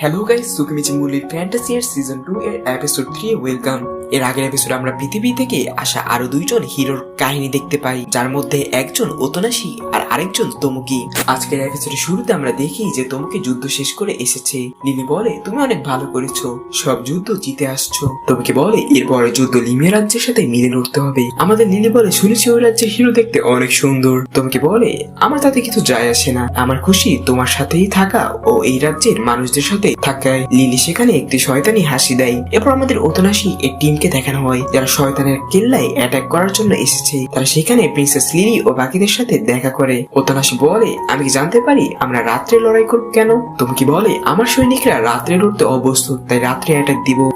Hello guys Tsukimichi মুলির ফ্যান্টাসিয়ার season two এর এপিসোড থ্রি ওয়েলকাম এর আগের এপিসোডে আমরা পৃথিবী থেকে আসা আরও দুইজন হিরোর কাহিনী দেখতে পাই, যার মধ্যে একজন ওতনাশি আর আরেকজন তমুকি। আজকের এপিসোডের শুরুতে আমরা দেখি যে তমুকি যুদ্ধ শেষ করে এসেছে। লিলি বলে, তুমি অনেক ভালো করেছ। সব যুদ্ধ জিতে আসছো। তমুকি বলে, এরপরে যুদ্ধ লিমিয়া রাজ্যের সাথে মিলে লড়তে হবে। আমাদের লিলি বলে, শুনেছি ওই রাজ্যের হিরো দেখতে অনেক সুন্দর। তমুকি বলে, আমার তাতে কিছু যায় আসে না। আমার খুশি তোমার সাথেই থাকা ও এই রাজ্যের মানুষদের সাথে থাকায়। লিলি সেখানে একটি শয়তানি হাসি দেয়। এরপর আমাদের ওতনাসি এই টিমকে দেখানো হয়, যারা শয়তানের কেল্লায় অ্যাটাক করার জন্য এসেছে। তারা সেখানে প্রিন্সেস লিলি ও বাকিদের সাথে দেখা করে। ওতনাসি বলে, আমি কি জানতে পারি আমরা রাত্রে লড়াই করব কেন? তুমি কি বলে, আমার সৈনিকরা রাত্রে লড়তে অভ্যস্ত, তাই রাত্রে অ্যাটাক দিব।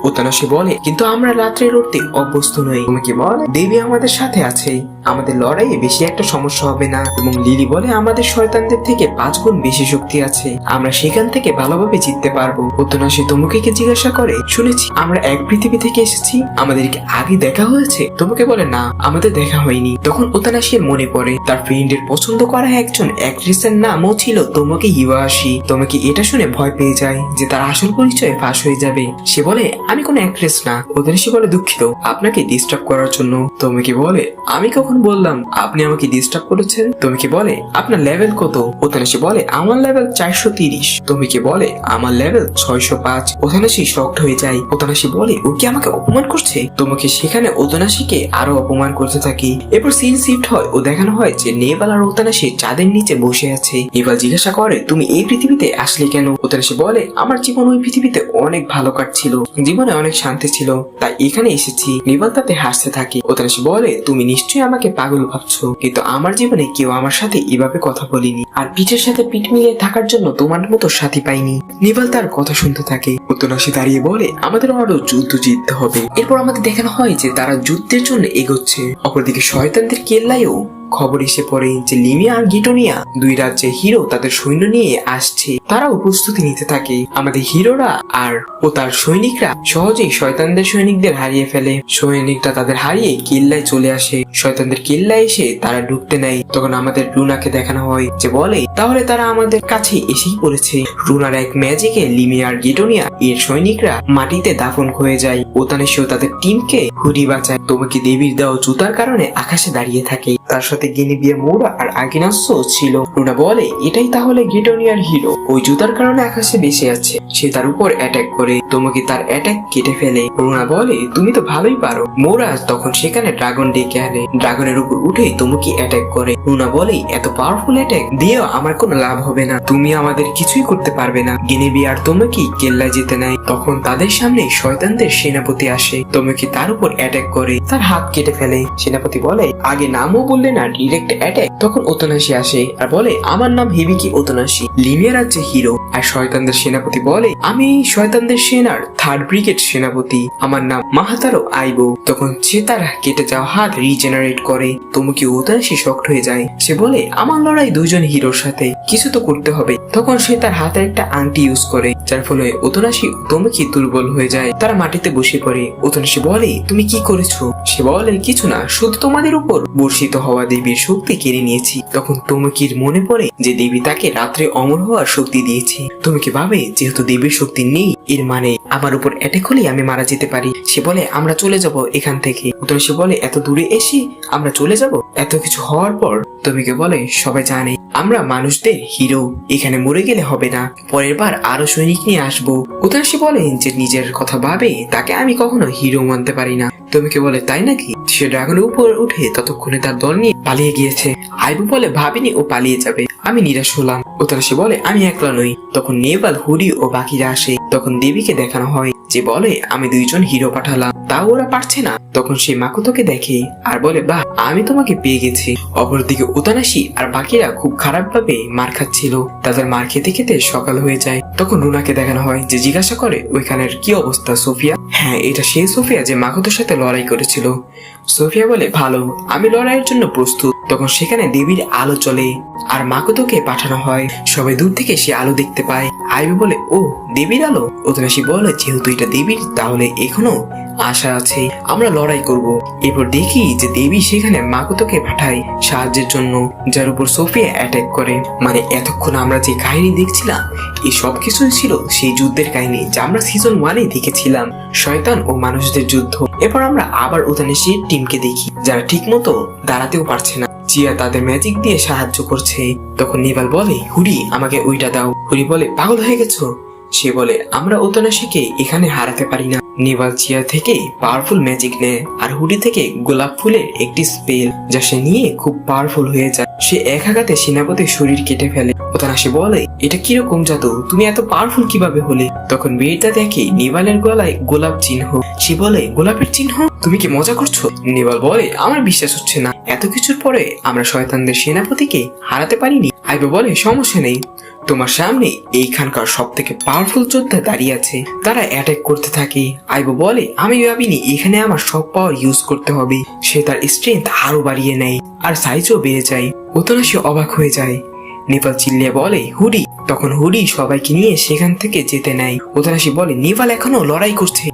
বলে, কিন্তু আমরা রাত্রে লড়তে অভ্যস্ত নই। তুমি কি দেবী আমাদের সাথে আছে। আমাদের লড়াইয়ে বেশি একটা সমস্যা হবে না। এবং লিলি বলে, আমাদের শয়তানদের থেকে পাঁচ গুণ বেশি শক্তি আছে। আমরা সেখান থেকে ভালোভাবে জিততে পারব। অতনাশি তমুকিকে জিজ্ঞাসা করে? শুনেছি, আমরা এক পৃথিবী থেকে এসেছি। আমাদেরকে আগে দেখা হয়েছে? তোমাকে বলে, না, আমাদের দেখা হয়নি। তখন ওতানাশির মনে পড়ে, তার ফ্রেন্ডের পছন্দ করা একজন অ্যাক্ট্রেসের নামও ছিল তোমাকে ইওয়াশি তোমাকে এটা শুনে ভয় পেয়ে যায় যে তার আসল পরিচয় ফাঁস হয়ে যাবে। সে বলে, আমি কোনো অ্যাক্ট্রেস না। ওতানাশি বলে, দুঃখিত, আপনাকে ডিস্টার্ব করার জন্য। তোমাকে বলে, আমি কখন বললাম আপনি আমাকে ডিস্টার্ব করেছেন? তুমি কি বলে, আপনার লেভেল কত? ওতানাশি বলে, আমার লেভেল চারশো তিরিশ। তুমি কি বলে, আমার লেভেল ছয়শো পাঁচ। ওতানাশি শক্ট হয়ে যায়। ওতানাশি বলে, ও কি আমাকে অপমান করছে? তোমাকে সেখানে ওতানাশিকে আরও অপমান করতে থাকি। এরপর সিন শিফট হয় ও দেখানো হয় যে নেপাল আর ওতানাশি চাঁদের নিচে বসে আছে। নেপাল জিজ্ঞাসা করে, তুমি এই পৃথিবীতে আসলে কেন? ওতানাশি বলে, আমার জীবন ওই পৃথিবীতে অনেক ভালো কাটছিল, জীবনে অনেক শান্তি ছিল, তাই এখানে এসেছি, নেপাল তাতে হাসতে থাকে। ওতানাশি বলে, তুমি নিশ্চয়ই আমাকে পাগল ভাবছ, কিন্তু আমার জীবনে কেউ আমার সাথে এভাবে কথা বলিনি, আর পিঠের সাথে পিঠ মিলিয়ে থাকার জন্য তোমার মতো সাথী পাইনি। নিবাল তার কথা শুনতে থাকে। উত্তনাশি দাঁড়িয়ে বলে, আমাদের আরও যুদ্ধ জিততে হবে। এরপর আমাদের দেখানো হয় যে তারা যুদ্ধের জন্য এগোচ্ছে। অপরদিকে শয়তানদের কেল্লায়ও খবর এসে পড়ে যে লিমিয়া আর গিটোনিয়া দুই রাজ্যের হিরো তাদের সৈন্য নিয়ে আসছে। তারাও প্রস্তুতি নিতে থাকে। আমাদের হিরোরা আর ও তার সৈনিকরা সহজেই শয়তানদের সৈনিকদের হারিয়ে ফেলে। সৈনিকরা তাদের হারিয়ে কিল্লায় চলে আসে। শয়তানদের কিল্লায় এসে তারা ঢুকতে নেয়। তখন আমাদের রুনাকে দেখানো হয় যে বলে, তাহলে তারা আমাদের কাছে এসেই পড়েছে। রুনার এক ম্যাজিকে লিমিয়া আর গিটোনিয়া এর সৈনিকরা মাটিতে দাফন হয়ে যায়। ওতানেশেও তাদের টিমকে হুডি বাঁচায়। তোমাকে দেবীর দেওয়া জুতার কারণে আকাশে দাঁড়িয়ে থাকে। তার সাথে গিনি বিয়ে মোড়া আর আগিনাস্য ছিল। রুনা বলে, এটাই তাহলে গিটোনিয়ার হিরো। ওই জুতার কারণে আকাশে বেঁচে আছে সে তার উপর অ্যাটাক করে। তোমাকে তার অ্যাটাক কেটে ফেলে। রুনা বলে, তুমি তো ভালোই পারো। মোরা তখন সেখানে ড্রাগন ডেকে আনে। ড্রাগনের উপর উঠে তোমাকে অ্যাটাক করে। রুনা বলে, এত পাওয়ারফুল অ্যাটাক দিয়েও আমার কোনো লাভ হবে না। তুমি আমাদের কিছুই করতে পারবে না। গিনিবি আর তোমাকে কেল্লায় যেতে নেয় তখন তাদের সামনে শয়তানদের সেনাপতি আসে। তোমাকে তার উপর অ্যাটাক করে। তার হাত কেটে ফেলে। সেনাপতি বলে, আগে নামও বললে না ডিরেক্ট অ্যাটাক তখন ওতনাশি আসে আর বলে, আমার নাম হিবিকি ওতনাশি লিমিয়ার রাজ্যে হিরো। আর শয়তানদের সেনাপতি বলে, আমি শয়তানদের সেনার থার্ড ব্রিগেড সেনাপতি। আমার নাম মাহাতারো আইবো। তখন সে তার কেটে যাওয়া হাত রিজেনারেট করে। তোমাকে ওতনাশি শক্ট হয়ে যায়। সে বলে, আমার লড়াই দুজন হিরোর সাথে। কিছু তো করতে হবে। তখন সে তার হাতের একটা আংটি ইউজ করে, যার ফলে ওতনাশি তোমাকে দুর্বল হয়ে যায়। তারা মাটিতে বসে পড়ে। ওতনাশি বলে, তুমি কি করেছ? সে বলে, কিছু না, শুধু তোমাদের উপর বর্ষিত হওয়া দেবীর শক্তি কেড়ে নিয়েছি। তখন তমুকির মনে পড়ে যে দেবী তাকে রাত্রে অমর হওয়ার শক্তি দিয়েছে। তমুকি ভাবে, যেহেতু দেবীর শক্তি নেই, এর মানে আমার উপর অ্যাটাক হলেই আমি মারা যেতে পারি। সে বলে, আমরা চলে যাব এখান থেকে। উত্তরে বলে, এত দূরে এসে আমরা চলে যাব? এত কিছু হওয়ার পর তমিকে বলে, সবাই জানে, আমরা মানুষদের হিরো। এখানে মরে গেলে হবে না। পরের বার আরও সৈনিক নিয়ে আসব। উত্তরে সে বলে, যে নিজের কথা ভাবে, তাকে আমি কখনো হিরো মানতে পারি না। তমিকে বলে, তাই নাকি? সে ড্রাগনের উপর উঠে ততক্ষণে তার দল নিয়ে পালিয়ে গিয়েছে। আইবু বলে, ভাবিনি ও পালিয়ে যাবে। আমি নিরাশ হলাম। ওতারা সে বলে, আমি একলা নই। তখন নেপাল হুডি ও বাকিরা আসে। তখন দেবীকে দেখানো হয়। যে বলে, আমি দুইজন হিরো পাঠালাম। তাও ওরা পারছে না। তখন সে মাকুতোকে দেখে আর বলে, বাহ, আমি তোমাকে পেয়ে গেছি। অপরদিকে উতানাসি আর বাকিরা খুব খারাপভাবে মার খাচ্ছিল। তাদের মার খেতে খেতে সকাল হয়ে যায়। তখন রুনাকে দেখানো হয় যে জিজ্ঞাসা করে, ওইখানের কি অবস্থা, সোফিয়া? হ্যাঁ এটা সেই সোফিয়া যে মাগতের সাথে লড়াই করেছিল। সোফিয়া বলে, ভালো, আমি লড়াইয়ের জন্য প্রস্তুত। তখন সেখানে দেবীর আলো চলে আর মাকুতোকে পাঠানো হয়। সবাই দূর থেকে সে আলো দেখতে পায়। আইবি বলে ও দেবীর আলো? ওদের বলে, যেহেতু এটা দেবীর, তাহলে এখনও আশা আছে, আমরা লড়াই করব। এরপর দেখি যে দেবী সেখানে মাকুতোকে পাঠায় সাহায্যের জন্য, যার উপর সোফিয়া অ্যাটাক করে। মানে এতক্ষণ আমরা যে কাহিনী দেখছিলাম এই সব কিছুই ছিল সেই যুদ্ধের কাহিনী যা আমরা সিজন ওয়ানে দেখেছিলাম, শয়তান ও মানুষদের যুদ্ধ। এরপর আমরা আবার উদানেশির টিমকে দেখি, যারা ঠিক মতো দাঁড়াতেও পারছে না। জিয়া তাদের ম্যাজিক দিয়ে সাহায্য করছে। তখন নিবাল বলে হুড়ি আমাকে ওইটা দাও। হুড়ি বলে, পাগল হয়ে গেছো? সে বলে, আমরা ওতনাশিকে এখানে হারাতে পারি না। নেভাল চিয়া থেকে পাওয়ারফুল ম্যাজিক নেয় আর হুডি থেকে গোলাপ ফুলের একটি স্পেল যা সে নিয়ে খুব পাওয়ারফুল হয়ে যায়। সে এক আঘাতে সেনাপতির শরীর কেটে ফেলে। ওতনাশি বলে, এটা কীরকম জাদু? তুমি এত পাওয়ারফুল কীভাবে হলে? তখন বীরটা দেখে নিবালের গলায় গোলাপ চিহ্ন। সে বলে, গোলাপের চিহ্ন? তুমি কি মজা করছ? নিবাল বলে, আমার বিশ্বাস হচ্ছে না। এত কিছুর পরে আমরা শয়তানদের সেনাপতিকে হারাতে পারিনি। আইবে বলে, সমস্যা নেই। তোমার সামনে এইখানকার সব থেকে পাওয়ারফুল যোদ্ধা দাঁড়িয়ে আছে। তারা অ্যাটাক করতে থাকে। আইবো বলে, আমি ভাবিনি এখানে আমার সব পাওয়ার ইউজ করতে হবে। সে তার স্ট্রেংথ আরও বাড়িয়ে নেয় আর সাইজও বেড়ে যায়। সে অবাক হয়ে যায়। নেপাল চিল্লিয়ে বলে, হুডি। তখন হুডি সবাইকে নিয়ে সেখান থেকে যেতে নেয়। ওতনাসি বলে, নেপাল এখনও লড়াই করছে।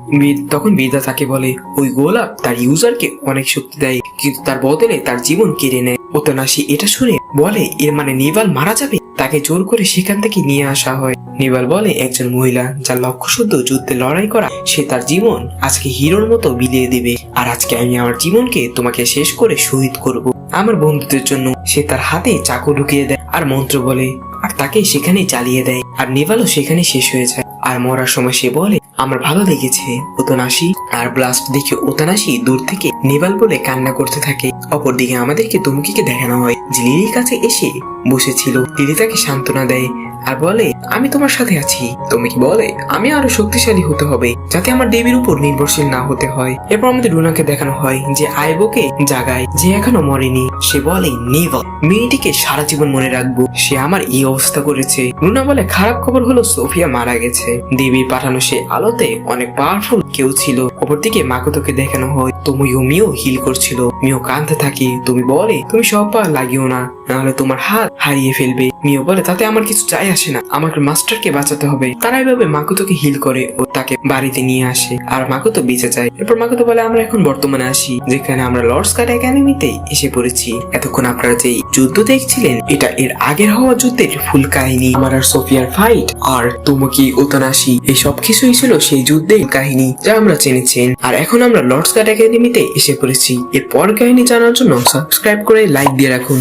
তখন বিদ্যা তাকে বলে, ওই গোলাপ তার ইউজারকে অনেক শক্তি দেয়, কিন্তু তার বদলে তার জীবন কেড়ে নেয়। ওতনাসি এটা শুনে বলে, এর মানে নেভাল মারা যাবে? তাকে জোর করে সেখান থেকে নিয়ে আসা হয়। নেভাল বলে, একজন মহিলা যার লক্ষ্য শুদ্ধ যুদ্ধে লড়াই করা, সে তার জীবন আজকে হিরোর মতো বিলিয়ে দেবে। আর আজকে আমি আমার জীবনকে তোমাকে শেষ করে শহীদ করব। আমার বন্ধুদের জন্য সে তার হাতে চাকু ঢুকিয়ে দেয় আর মন্ত্র বলে, আর তাকে সেখানে চালিয়ে দেয়। আর নেভালও সেখানে শেষ হয়ে যায়। আর মরার সময় সে বলে, আমার ভালো লেগেছে ওতনাশি আর ব্লাস্ট দেখে ওতনাশি দূর থেকে নেভাল বলে কান্না করতে থাকে। অপরদিকে আমাদেরকে তুমকিকে দেখানো হয়। যে লিলির কাছে এসে বসেছিল। লিলি তাকে সান্ত্বনা দেয় আর বলে, আমি তোমার সাথে আছি। তুমি কি বলে, আমি আরও শক্তিশালী হতে হবে, যাতে আমার দেবীর উপর নির্ভরশীল না হতে হয়। এরপর আমাদের রুনাকে দেখানো হয় যে আইবোকে জাগায় যে এখনও মরেনি। সে বলে নেভাল মেয়েটিকে সারা জীবন মনে রাখব। সে আমার এই অবস্থা করেছে। রুনা বলে, খারাপ খবর হলো সোফিয়া মারা গেছে। দেবীর পাঠানো সে আলোতে অনেক পাওয়ারফুল কেউ ছিল। অপরদিকে মাকুতোকে দেখানো হয়, তুমিও মিও হিল করছিল। মিও কাঁদতে থাকে। তুমি বলে, তুমি সব পা লাগিও না। নাহলে তোমার হাত হারিয়ে ফেলবে। মিও বলে, তাতে আমার কিছু চাই আসে না। আমাকে মাস্টারকে বাঁচাতে হবে। তারা এভাবে মাকুতোকে হিল করে ও তাকে বাড়িতে নিয়ে আসে। আর মাকুতো বেঁচে যায়। এরপর মাকুতো বলে, আমরা এখন বর্তমানে আসি, যেখানে আমরা লর্ডস কার্ড একাডেমিতে এসে পড়েছি। এতক্ষণ আপনারা যে যুদ্ধ দেখছিলেন, এটা এর আগের হওয়া যুদ্ধের ফুল কাহিনী। আমার আর সোফিয়ার ফাইট, আর তুমকি ওতানাশি এই সব কিছুই ছিল সেই যুদ্ধের কাহিনী যা আমরা জেনেছেন। আর এখন আমরা লর্ডস কার্ড একাডেমিতে এসে পড়েছি। এরপর কাহিনী জানার জন্য সাবস্ক্রাইব করে লাইক দিয়ে রাখুন।